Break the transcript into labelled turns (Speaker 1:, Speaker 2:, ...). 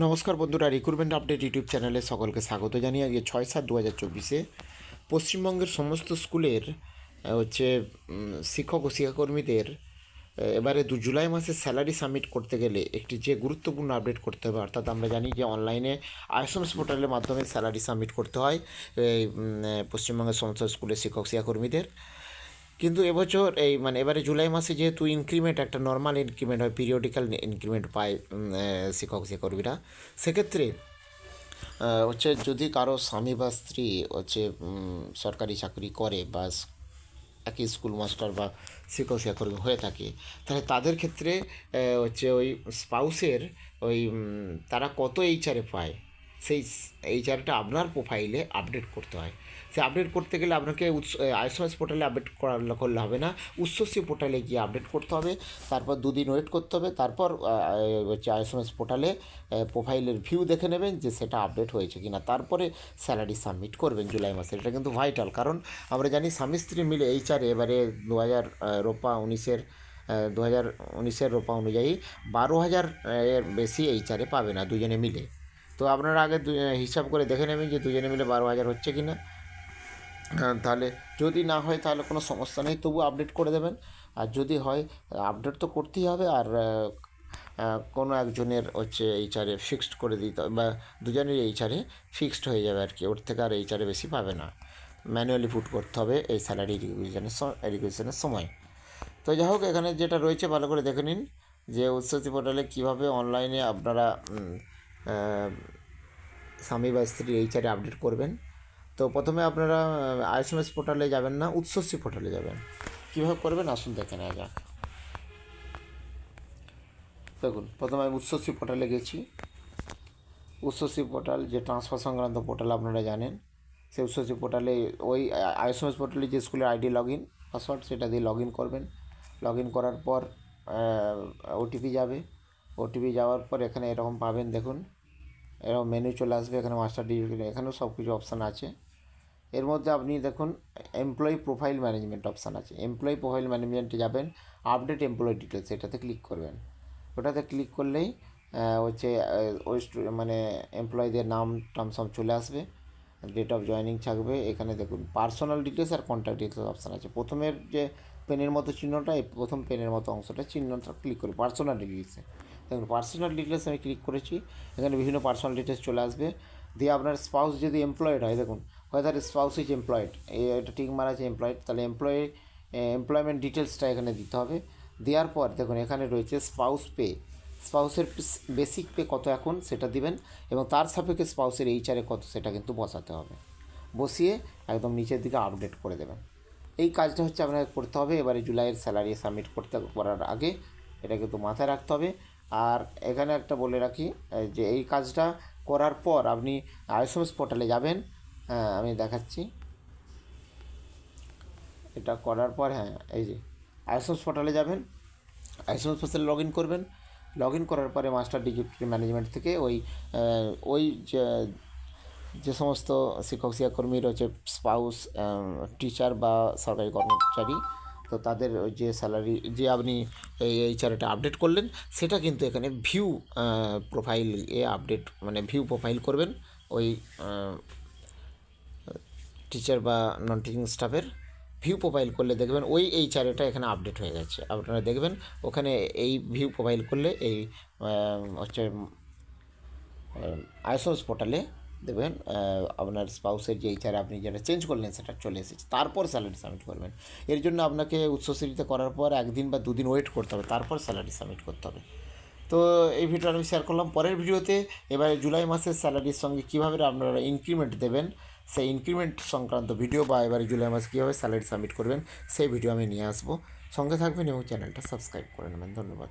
Speaker 1: নমস্কার বন্ধুরা recruitment update YouTube চ্যানেলে সকলকে স্বাগত জানিয়ে আজকে ছয় সাত দু হাজার চব্বিশে পশ্চিমবঙ্গের সমস্ত স্কুলের হচ্ছে শিক্ষক ও শিক্ষাকর্মীদের এবারে দু জুলাই মাসে স্যালারি সাবমিট করতে গেলে একটি যে গুরুত্বপূর্ণ আপডেট করতে হবে, অর্থাৎ আমরা জানি যে অনলাইনে আইসোমস পোর্টালের মাধ্যমে স্যালারি সাবমিট করতে হয় পশ্চিমবঙ্গের সমস্ত স্কুলের শিক্ষক শিক্ষাকর্মীদের। কিন্তু এবছর এই মানে এবারে জুলাই মাসে যেহেতু ইনক্রিমেন্ট একটা নর্মাল ইনক্রিমেন্ট হয় পিরিয়ডিক্যাল ইনক্রিমেন্ট পায় শিক্ষক শিক্ষকর্মীরা, সেক্ষেত্রে হচ্ছে যদি কারও স্বামী বা স্ত্রী হচ্ছে সরকারি চাকরি করে বা একই স্কুল মাস্টার বা শিক্ষক শিক্ষাকর্মী হয়ে থাকে, তাহলে তাদের ক্ষেত্রে হচ্ছে ওই স্পাউসের ওই তারা কত এইচআরে পায়? সেই এইচআরটা আপনার প্রোফাইলে আপডেট করতে হয়। সে আপডেট করতে গেলে আপনাকে উৎস আইসোএস পোর্টালে আপডেট করা করলে হবে না। উচ্চশ্রী পোর্টালে গিয়ে আপডেট করতে হবে। তারপর দুদিন ওয়েট করতে হবে। তারপর হচ্ছে আইসোএস পোর্টালে প্রোফাইলের ভিউ দেখে নেবেন যে সেটা আপডেট হয়েছে কি না তারপরে স্যালারি সাবমিট করবেন জুলাই মাসে। এটা কিন্তু ভাইটাল কারণ আমরা জানি স্বামী স্ত্রী মিলে এইচআরে এবারে দু হাজার রোপা উনিশের দু হাজার উনিশের রোপা অনুযায়ী বারো হাজার এর বেশি এইচআরে পাবে না দুজনে মিলে। তো আপনারা আগে হিসাব করে দেখে নেবেন যে দুজনে মিলে বারো হাজার হচ্ছে কি না তাহলে যদি না হয় তাহলে কোনো সমস্যা নেই, তবু আপডেট করে দেবেন। আর যদি হয় আপডেট তো করতেই হবে। আর কোনো একজনের হচ্ছে এইচারে ফিক্সড করে দিতে হবে, বা দুজনের এইচারে ফিক্সড হয়ে যাবে আর কি। ওর থেকে আর এইচারে বেশি পাবে না। ম্যানুয়ালি পুট করতে হবে এই স্যালারি রিকুইশনের রিকুইশনের সময়। তো যাই হোক, এখানে যেটা রয়েছে, ভালো করে দেখে নিন যে উৎসতি পোর্টালে কীভাবে অনলাইনে আপনারা স্বামী বা স্ত্রী এইচআরে আপডেট করবেন। তো প্রথমে আপনারা আইএসএমএস পোর্টালে যাবেন না উৎসশ্রী পোর্টালে যাবেন। কীভাবে করবেন? আসুন দেখে নেওয়া যাক। দেখুন, প্রথমে আমি উৎসশ্রী পোর্টালে গেছি। উৎসশ্রী পোর্টাল যে ট্রান্সফার সংক্রান্ত পোর্টাল আপনারা জানেন, সেই উৎসশ্রী পোর্টালে ওই আইএসএমএস পোর্টালে যে স্কুলের আইডি লগ ইন পাসওয়ার্ড সেটা দিয়ে লগ ইন করবেন। লগ ইন করার পর ওটিপি যাবে। ওটিপি যাওয়ার পর এখানে এরকম পাবেন, দেখুন। এরকম মেনু চলে আসবে, এখানে মাস্টার ডিগ্রি এখানেও সব কিছু অপশান আছে। এর মধ্যে আপনি দেখুন এমপ্লয়ি প্রোফাইল ম্যানেজমেন্ট অপশান আছে। এমপ্লয়ি প্রোফাইল ম্যানেজমেন্টে যাবেন আপডেট এমপ্লয়ি ডিটেলস এটাতে ক্লিক করবেন। ওটাতে ক্লিক করলেই হচ্ছে ওই মানে এমপ্লয়ীদের নাম, টাম সব চলে আসবে। ডেট অফ জয়নিং থাকবে, এখানে দেখুন পার্সোনাল ডিটেলস আর কন্ট্যাক্ট ডিটেলস অপশান আছে। প্রথমের যে পেনের মতো চিহ্নটা, এই প্রথম পেনের মতো অংশটা চিহ্নটা ক্লিক করি পার্সোনাল ডিটেলসে দেখুন পার্সোনাল ডিটেলস আমি ক্লিক করেছি, এখানে বিভিন্ন পার্সোনাল ডিটেলস চলে আসবে। দিয়ে আপনার স্পাউস যদি এমপ্লয়েড হয়, দেখুন হয়তো স্পাউস ইজ এমপ্লয়েড এটা ঠিক মারা আছে এমপ্লয়েড তাহলে এমপ্লয়ি এমপ্লয়মেন্ট ডিটেলসটা এখানে দিতে হবে। দেওয়ার পর দেখুন, এখানে রয়েছে স্পাউস পে স্পাউসের বেসিক পে কত এখন, সেটা দিবেন, এবং তার সাপেক্ষে স্পাউসের এইচআরে কত, সেটা কিন্তু বসাতে হবে। বসিয়ে একদম নিচের দিকে আপডেট করে দেবেন। এই কাজটা হচ্ছে আপনাকে করতে হবে, এবারে জুলাইয়ের স্যালারি সাবমিট করতে করার আগে এটা কিন্তু মাথায় রাখতে হবে। আর এখানে একটা বলে রাখি যে এই কাজটা করার পর আপনি আইএসএমএস পোর্টালে যাবেন হ্যাঁ আমি দেখাচ্ছি। এটা করার পর হ্যাঁ এই যে আইএসএমএস পোর্টালে যাবেন, আইএসএমএস পোর্টালে লগ ইন করবেন। লগ ইন করার পরে মাস্টার ডিজিটাল ম্যানেজমেন্ট থেকে ওই ওই যে যে সমস্ত শিক্ষক শিক্ষাকর্মী রয়েছে স্পাউস টিচার বা সরকারি কর্মচারী তো তাদের যে স্যালারি যে আপনি এই এইচআরটা আপডেট করলেন, সেটা কিন্তু এখানে ভিউ প্রোফাইল এ আপডেট মানে ভিউ প্রোফাইল করবেন ওই টিচার বা নন টিচিং স্টাফের ভিউ প্রোফাইল করলে দেখবেন ওই এইচআরটা এখানে আপডেট হয়ে গেছে। আপনারা দেখবেন ওখানে এই ভিউ প্রোফাইল করলে এই হচ্ছে আইসোস পোর্টালে দেবেন আপনার স্পাউসের যে এইচআর আপনি যেটা চেঞ্জ করলেন সেটা চলে এসেছে। তারপর স্যালারি সাবমিট করবেন। এর জন্য আপনাকে উচ্চশ্রেণীতে করার পর একদিন বা দুদিন ওয়েট করতে হবে, তারপর স্যালারি সাবমিট করতে হবে। তো এই ভিডিওটা আমি শেয়ার করলাম। পরের ভিডিওতে এবারে জুলাই মাসের স্যালারির সঙ্গে কীভাবে আপনারা ইনক্রিমেন্ট দেবেন, সেই ইনক্রিমেন্ট সংক্রান্ত ভিডিও বা এবারে জুলাই মাসে কীভাবে স্যালারি সাবমিট করবেন, সেই ভিডিও আমি নিয়ে আসব। সঙ্গে থাকবেন এবং চ্যানেলটা সাবস্ক্রাইব করে নেবেন। ধন্যবাদ।